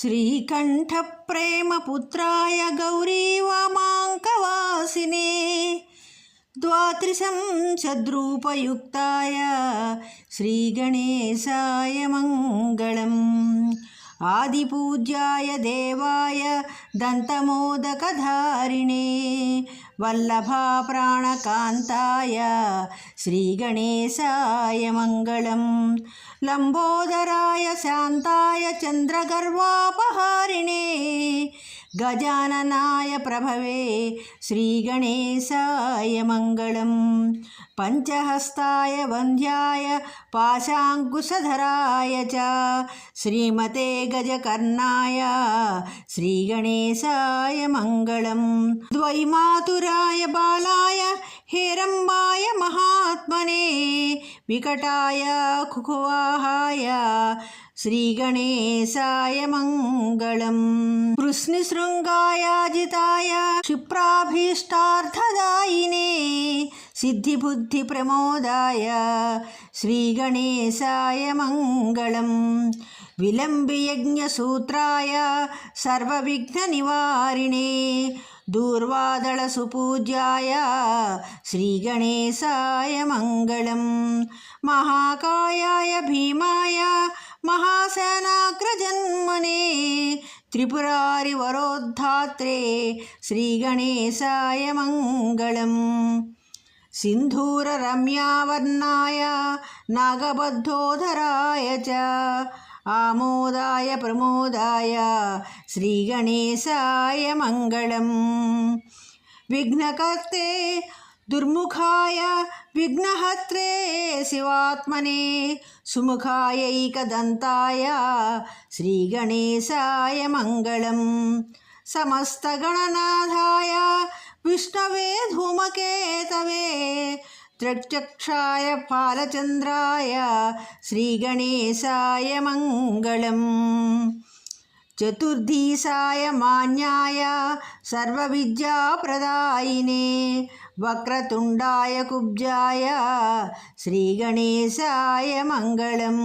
श्रीकण्ठप्रेमपुत्राय गौरीवामाङ्कवासिने द्वात्रिशं सद्रूपयुक्ताय श्रीगणेशाय मङ्गलम् आदिपूज्याय देवाय दन्तमोदकधारिणे वल्लभाप्राणकान्ताय श्रीगणेशाय मङ्गलम् लम्बोदराय शान्ताय चन्द्रगर्वापहारिणे गजाननाय प्रभवे श्रीगणेशाय मङ्गलम् पञ्चहस्ताय वन्द्याय पाशाङ्कुशधराय च श्रीमते गजकर्णाय श्रीगणेशाय मङ्गलम् द्वैमातुराय बालाय हेरम्बाय महात्मने विकटाय कुकुवाहाय श्रीगणेशाय मङ्गलम् कृष्णशृङ्गायाजिताय क्षिप्राभीष्टार्थदायिने सिद्धिबुद्धिप्रमोदाय श्रीगणेशाय मङ्गलम् विलम्बियज्ञसूत्राय सर्वविघ्ननिवारिणे दूर्वादळसुपूज्याय श्रीगणेशाय मङ्गलम् महाकायाय भीमाय महासेनाग्रजन्मने त्रिपुरारिवरोद्धात्रे श्रीगणेशाय मङ्गलम् सिन्धूररम्यावर्णाय नागबद्धोधराय च आमोदाय प्रमोदाय श्रीगणेशाय मङ्गलम् विघ्नकर्ते దుర్ముఖాయ విఘ్నహత్రే శివాత్మనే సుముఖాయైకదంతాయ శ్రీగణేశాయ మంగళం సమస్తగణనాథాయ విష్ణవే ధూమకేతవే త్రచక్షాయ పాలచంద్రాయ శ్రీగణేశాయ మంగళం చతుర్ధీసాయ మాన్యాయ సర్వవిద్యాప్రదాయినే వక్రతుండాయ కుబ్జాయ శ్రీగణేశాయ మంగళం.